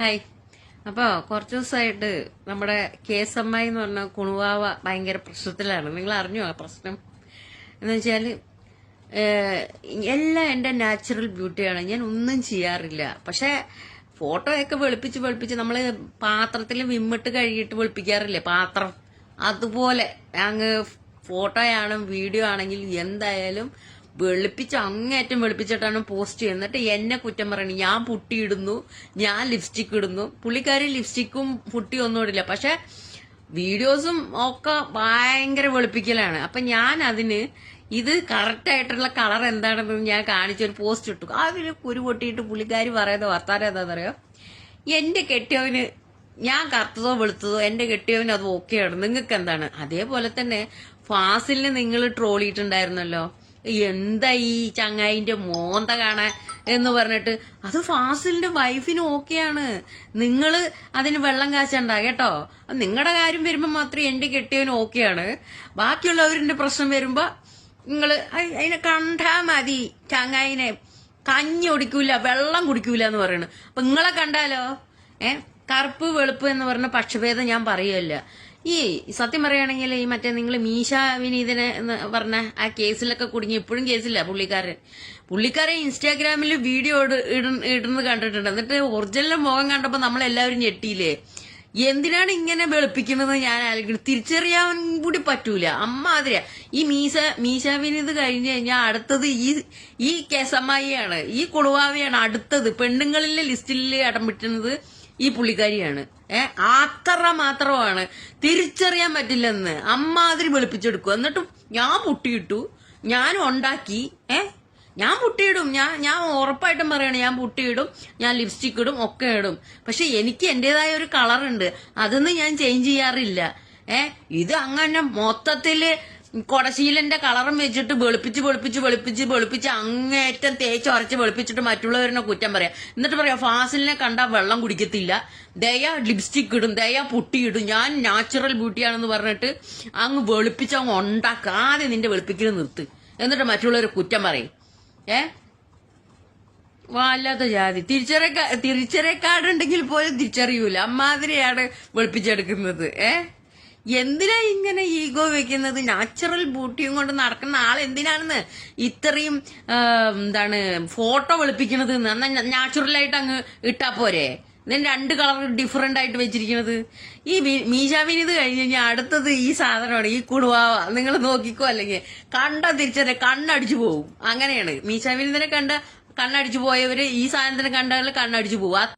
Hi. അപ്പോൾ കുറച്ച് ദിവസമായിട്ട് നമ്മുടെ കെ എസ് എം ഐ എന്ന് പറഞ്ഞ കുണുവാവ ഭയങ്കര പ്രശ്നത്തിലാണ്. നിങ്ങൾ അറിഞ്ഞോ ആ പ്രശ്നം? എന്ന് വെച്ചാൽ എല്ലാം എന്റെ നാച്ചുറൽ ബ്യൂട്ടിയാണ്. ഞാൻ ഒന്നും ചെയ്യാറില്ല. പക്ഷേ ഫോട്ടോയൊക്കെ വെളുപ്പിച്ച് വെളുപ്പിച്ച് നമ്മൾ പാത്രത്തിൽ വിമ്മിട്ട് കഴുകിയിട്ട് വെളുപ്പിക്കാറില്ലേ? പാത്രം. അതുപോലെ അങ്ങ് ഫോട്ടോയാണെങ്കിലും വീഡിയോ ആണെങ്കിലും എന്തായാലും വെളുപ്പിച്ച് അങ്ങേറ്റം വെളുപ്പിച്ചിട്ടാണ് പോസ്റ്റ് ചെയ്യുന്നത്. എന്നിട്ട് എന്നെ കുറ്റം പറയണം ഞാൻ പുട്ടി ഇടുന്നു ഞാൻ ലിപ്സ്റ്റിക് ഇടുന്നു. പുള്ളിക്കാരി ലിപ്സ്റ്റിക്കും പുട്ടി ഒന്നും ഇടില്ല. പക്ഷെ വീഡിയോസും ഒക്കെ ഭയങ്കര വെളുപ്പിക്കലാണ്. അപ്പൊ ഞാൻ അതിന് ഇത് കറക്റ്റ് ആയിട്ടുള്ള കളർ എന്താണെന്ന് ഞാൻ കാണിച്ചൊരു പോസ്റ്റ് ഇട്ടു. അതിന് കുരു പൊട്ടിയിട്ട് പുള്ളിക്കാരി പറയുന്ന വർത്താനം എന്താണെന്നറിയോ? എന്റെ കെട്ടിയവന് ഞാൻ കറുത്തതോ വെളുത്തതോ എന്റെ കെട്ടിയവന് അത് ഓക്കെയാണ് നിങ്ങൾക്ക് എന്താണ്? അതേപോലെ തന്നെ ഫാസിലിന് നിങ്ങൾ ട്രോളിയിട്ടുണ്ടായിരുന്നല്ലോ എന്താ ഈ മോന്ത കാണാൻ എന്ന് പറഞ്ഞിട്ട്? അത് ഫാസിലിന്റെ വൈഫിന് ഓക്കെയാണ്. നിങ്ങൾ അതിന് വെള്ളം കാച്ചണ്ട കേട്ടോ? നിങ്ങളുടെ കാര്യം വരുമ്പോൾ മാത്രമേ എന്റെ കെട്ടിയവന് ഓക്കെയാണ്. ബാക്കിയുള്ളവരുടെ പ്രശ്നം വരുമ്പോ നിങ്ങൾ അതിനെ കണ്ടാ മതി ചങ്ങായിനെ. കഞ്ഞി കുടിക്കൂല വെള്ളം കുടിക്കൂല എന്ന് പറയണു. അപ്പൊ നിങ്ങളെ കണ്ടാലോ? ഏ? കറുപ്പ് വെളുപ്പ് എന്ന് പറഞ്ഞ പക്ഷഭേദം ഞാൻ പറയുമല്ല ഈ സത്യം പറയുകയാണെങ്കിൽ ഈ മറ്റേ നിങ്ങൾ മീശ വിനീതനെ എന്ന് പറഞ്ഞ ആ കേസിലൊക്കെ കുടുങ്ങി ഇപ്പോഴും കേസില്ല പുള്ളിക്കാരൻ. പുള്ളിക്കാരൻ ഇൻസ്റ്റാഗ്രാമിൽ വീഡിയോ ഇടുന്നത് കണ്ടിട്ടുണ്ട്. എന്നിട്ട് ഒറിജിനൽ മുഖം കണ്ടപ്പോൾ നമ്മളെല്ലാവരും ഞെട്ടിയില്ലേ? എന്തിനാണ് ഇങ്ങനെ വെളുപ്പിക്കുന്നത് ഞാൻ ആലോചിക്കുന്നത് തിരിച്ചറിയാൻ കൂടി പറ്റൂല. അമ്മാതിരിയാ. ഈ മീശ മീശ വിനീത് കഴിഞ്ഞ് കഴിഞ്ഞാൽ അടുത്തത് ഈ ഈ കേസമ്മായിയാണ് ഈ കുളുവാവിയാണ് അടുത്തത്. പെണ്ണുങ്ങളിലെ ലിസ്റ്റിൽ ഇടം വിട്ടുന്നത് ഈ പുള്ളിക്കാരിയാണ്. ഏ അത്ര മാത്രമാണ്. തിരിച്ചറിയാൻ പറ്റില്ലെന്ന് അമ്മാതിരി വെളുപ്പിച്ചെടുക്കും. എന്നിട്ടും ഞാൻ പൊട്ടിയിട്ടു. ഞാൻ ഉണ്ടാക്കി. ഏ ഞാൻ പുട്ടിയിടും. ഞാൻ ഞാൻ ഉറപ്പായിട്ടും പറയണ ഞാൻ പുട്ടിയിടും. ഞാൻ ലിപ്സ്റ്റിക് ഇടും ഒക്കെ ഇടും. പക്ഷെ എനിക്ക് എന്റേതായ ഒരു കളറുണ്ട്. അതൊന്നും ഞാൻ ചേഞ്ച് ചെയ്യാറില്ല. ഏ ഇത് അങ്ങനെ മൊത്തത്തിൽ കൊടശീലന്റെ കളറും വെച്ചിട്ട് വെളുപ്പിച്ച് വെളുപ്പിച്ച് വെളുപ്പിച്ച് വെളുപ്പിച്ച് അങ്ങേറ്റം തേച്ച് ഉറച്ച് വെളുപ്പിച്ചിട്ട് മറ്റുള്ളവരിനെ കുറ്റം പറയാം. എന്നിട്ട് പറയാം ഫാസിലിനെ കണ്ടാൽ വെള്ളം കുടിക്കത്തില്ല. ദയ ലിപ്സ്റ്റിക് ഇടും ദയ പുട്ടിയിടും ഞാൻ നാച്ചുറൽ ബ്യൂട്ടിയാണെന്ന് പറഞ്ഞിട്ട് അങ്ങ് വെളുപ്പിച്ച് അങ്ങ് ഉണ്ടാക്കാതെ നിന്റെ വെളുപ്പിക്കൽ നിർത്ത്. എന്നിട്ട് മറ്റുള്ളവരെ കുറ്റം പറയും. ഏ? വല്ലാത്ത ജാതി. തിരിച്ചറിയ തിരിച്ചറിയ കാർഡ് ഉണ്ടെങ്കിൽ പോലും തിരിച്ചറിയൂല. അമ്മാതിരിയാണ് വെളുപ്പിച്ചെടുക്കുന്നത്. ഏ? എന്തിനാ ഇങ്ങനെ ഈഗോ വെക്കുന്നത്? നാച്ചുറൽ ബ്യൂട്ടിയും കൊണ്ട് നടക്കുന്ന ആൾ എന്തിനാണെന്ന്? ഇത്രയും എന്താണ് ഫോട്ടോ വെളുപ്പിക്കുന്നത് നാച്ചുറൽ ആയിട്ട് അങ്ങ് ഇട്ടാ പോരെ? ഇതിന് രണ്ട് കളർ ഡിഫറെന്റ് ആയിട്ട് വെച്ചിരിക്കുന്നത്. ഈ മീ- ഇത് കഴിഞ്ഞ് കഴിഞ്ഞാൽ അടുത്തത് ഈ സാധനമാണ് ഈ കുടുവാവ നിങ്ങൾ നോക്കിക്കോ അല്ലെങ്കിൽ കണ്ട തിരിച്ചറിയ കണ്ണടിച്ചു പോകും അങ്ങനെയാണ്. മീശാവിനിതിനെ കണ്ട കണ്ണടിച്ചു പോയവര് ഈ സാധനത്തിനെ കണ്ടാൽ കണ്ണടിച്ചു പോകും